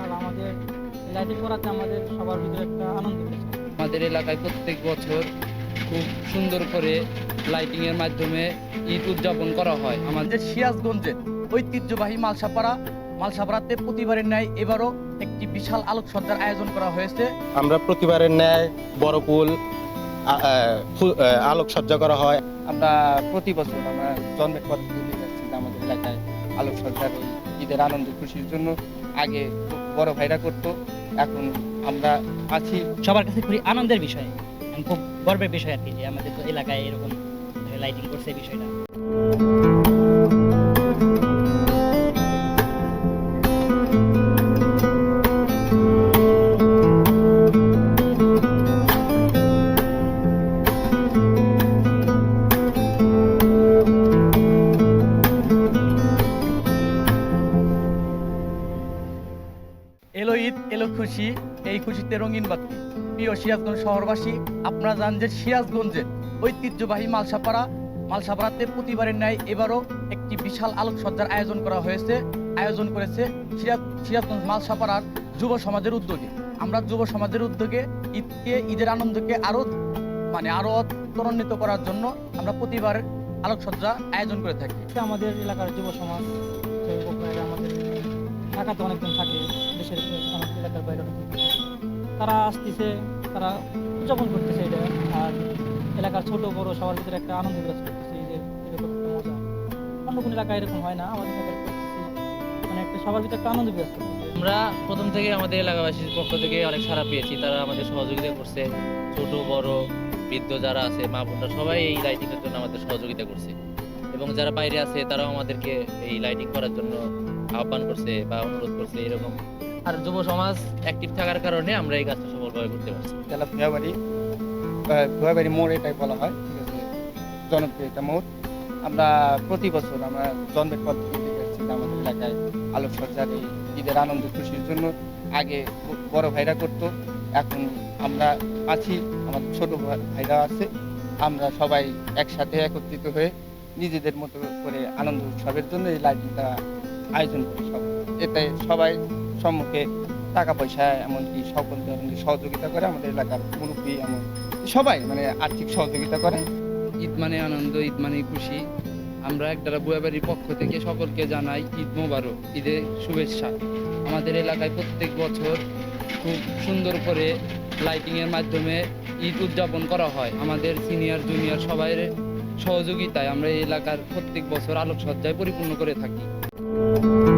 আর আমাদের লাইটিং করাতে আমাদের সবার ভিতরে একটা আনন্দ পেয়েছে আমাদের এলাকায় প্রত্যেক বছর খুব সুন্দর করে লাইটিং এর মাধ্যমে ঈদ উদযাপন করা হয়। আমাদের সিরাজগঞ্জের ঐতিহ্যবাহী মালসাপাড়া মালসাপাড়াতে প্রতিবারের ন্যায় এবারও একটি বিশাল আলোকসজ্জার আয়োজন করা হয়েছে। আমরা প্রতিবারের ন্যায় ফু- আলোকসজ্জা করা হয়। আমরা প্রতি বছর আমরা জন্মের পর আমাদের এলাকায় আলোকসজ্জার ঈদের আনন্দ খুশির জন্য। আগে বড় ভাইরা করতো। এখন আমরা আছি সবার কাছে খুবই আনন্দের বিষয়। খুব গর্বের বিষয় আর কি যে আমাদের তো এলাকায় এরকম লাইটিং করছে বিষয়টা। এলো ঈদ, এলো খুশি, এই খুশিতে রঙিন বাতি। প্রিয় সিরাজগঞ্জ শহরবাসী, আপনারা জানেন যে সিরাজগঞ্জের ঐতিহ্যবাহী মালসাপাড়া, মালসাপাড়াতে প্রতিবারের ন্যায় এবারও একটি বিশাল আলোকসজ্জার আয়োজন করা হয়েছে। আয়োজন করেছে সিরাজ সিরাজগঞ্জ মালসাপাড়ার যুব সমাজের উদ্যোগে। আমরা যুব সমাজের উদ্যোগে ঈদকে, ঈদের আনন্দকে আরও মানে আরও ত্বরান্বিত করার জন্য আমরা প্রতিবার আলোকসজ্জা আয়োজন করে থাকি। আমাদের এলাকার যুব সমাজ ঢাকাতে অনেকজন থাকে, দেশের আমাদের এলাকার বাইরে তারা আসতেছে, তারা উদযাপন করতেছে এটা, আর এলাকার ছোট, বড় সবার ভিতরে একটা আনন্দ বিরাজ করতেছে, এই যে এরকম একটা মজা। অন্য কোনো এলাকায় এরকম হয় না, আমাদের এলাকায় মানে একটা সবার ভিতরে একটা আনন্দ বিরাজ করতেছে। আমরা প্রথম থেকে আমাদের এলাকাবাসীর পক্ষ থেকে অনেক সাড়া পেয়েছি, তারা আমাদের সহযোগিতা করছে। ছোট, বড়, বৃদ্ধ যারা আছে, মা বোনরা সবাই এই লাইটিং এর জন্য আমাদের সহযোগিতা করছে। এবং যারা বাইরে আছে, তারাও আমাদেরকে এই লাইটিং করার জন্য আহ্বান করছে বা অনুরোধ করছে, এরকম। আর যুব সমাজ অ্যাক্টিভ থাকার কারণে আমরা এই কাজটা সফলভাবে করতে পারছি। জেলা ভুয়াবাড়ি ভুয়াবাড়ি মোড় এটাই বলা হয়, ঠিক আছে? জনপ্রিয় একটা মোড়। আমরা প্রতি বছর আমরা জন্মের পর থেকে দেখে আমাদের এলাকায় আলোকসজ্জার এই ঈদের আনন্দ খুশির জন্য আগে বড় ভাইরা করতো। এখন আমরা আছি, আমাদের ছোট ভাইরা আছে। আমরা সবাই একসাথে একত্রিত হয়ে নিজেদের মতো করে আনন্দ উৎসবের জন্য এই লাইটিংটা আয়োজন করি সব। এতে সবাই সম্মুখে টাকা পয়সা, এমনকি সকল ধরনের সহযোগিতা করে আমাদের এলাকার মুরব্বী এমন। সবাই মানে আর্থিক সহযোগিতা করে। ঈদ মানে আনন্দ, ঈদ মানে খুশি। আমরা একদারা বুয়াবাড়ির পক্ষ থেকে সকলকে জানাই ঈদ মোবারক, ঈদের শুভেচ্ছা। আমাদের এলাকায় প্রত্যেক বছর খুব সুন্দর করে লাইটিংয়ের মাধ্যমে ঈদ উদযাপন করা হয়। আমাদের সিনিয়র জুনিয়র সবাই সহযোগিতায় আমরা এই এলাকার প্রত্যেক বছর আলোকসজ্জায় পরিপূর্ণ করে থাকি। Thank you.